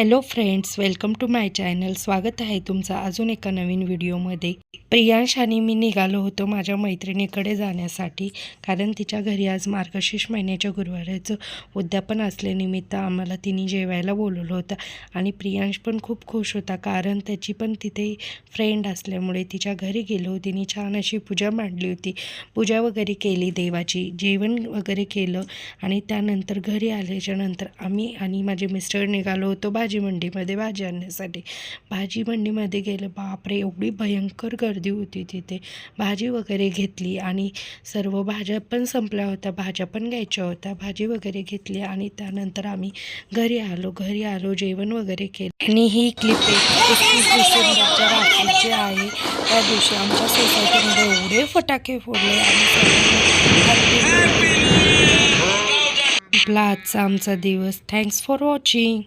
Hello friends welcome to my channel स्वागत आहे तुमचं अजून एका नवीन व्हिडिओमध्ये. प्रियांश आणि मी निघालो होतो माझ्या मैत्रिणीकडे जाण्यासाठी कारण तिच्या घरी आज मार्गशीर्ष महिन्याच्या गुरुवाराचं उद्यापन असल्यानिमित्त आम्हाला तिने जेवायला बोलवलं होतं. आणि प्रियांश पण खूप खुश होता कारण त्याची पण तिथे फ्रेंड असल्यामुळे तिच्या घरी गेलो. तिने छान अशी पूजा मांडली होती. पूजा वगैरे केली देवाची जेवण वगैरे केलं. आणि त्यानंतर घरी आल्याच्यानंतर आम्ही आणि माझे मिस्टर निघालो होतो भाजी मंडीमध्ये भाजी आणण्यासाठी. भाजी मंडीमध्ये गेलं बापरे! एवढी भयंकर गर्दी होती तिथे. भाजी वगैरे घेतली आणि सर्व भाज्या पण संपल्या होत्या. भाज्या पण घ्यायच्या होत्या. भाजी वगैरे घेतली आणि त्यानंतर आम्ही घरी आलो. घरी आलो जेवण वगैरे केलं. आणि ही क्लिप एकतीस डिसेंबरच्या रात्रीची आहे. त्या दिवशी आमच्या सोसायटीमध्ये एवढे फटाके फोडले आणि आपला आजचा आमचा दिवस. Thanks for watching